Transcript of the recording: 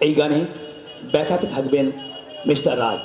এই গানে ব্যাখ্যাতে থাকবেন mister Raj